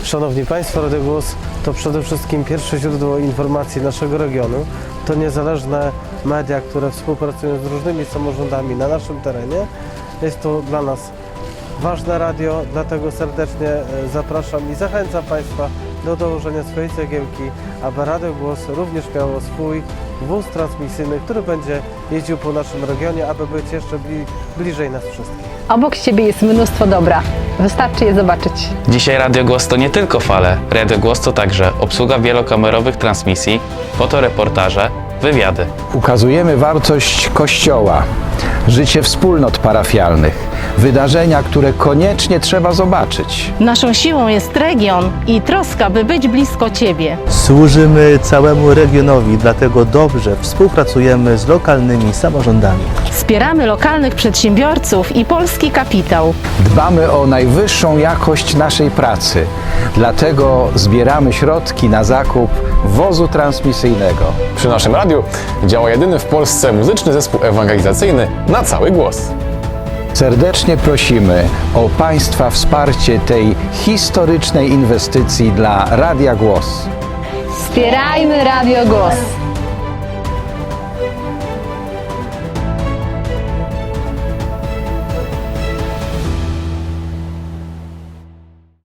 Szanowni Państwo, Radio Głos to przede wszystkim pierwsze źródło informacji naszego regionu. To niezależne media, które współpracują z różnymi samorządami na naszym terenie. Jest to dla nas ważne radio, dlatego serdecznie e, zapraszam i zachęcam Państwa do dołożenia swojej cegiełki, aby Radio Głos również miało swój wóz transmisyjny, który będzie jeździł po naszym regionie, aby być jeszcze bli- bliżej nas wszystkich. Obok Ciebie jest mnóstwo dobra. Wystarczy je zobaczyć. Dzisiaj Radio Głos to nie tylko fale. Radio Głos to także obsługa wielokamerowych transmisji, fotoreportaże, wywiady. Ukazujemy wartość Kościoła, życie wspólnot parafialnych, wydarzenia, które koniecznie trzeba zobaczyć. Naszą siłą jest region i troska, by być blisko Ciebie. Służymy całemu regionowi, dlatego dobrze współpracujemy z lokalnymi samorządami. Wspieramy lokalnych przedsiębiorców i polski kapitał. Dbamy o najwyższą jakość naszej pracy, dlatego zbieramy środki na zakup wozu transmisyjnego. Przy naszym radiu działa jedyny w Polsce muzyczny zespół ewangelizacyjny na cały głos. Serdecznie prosimy o Państwa wsparcie tej historycznej inwestycji dla Radia Głos. Wspierajmy Radio Głos.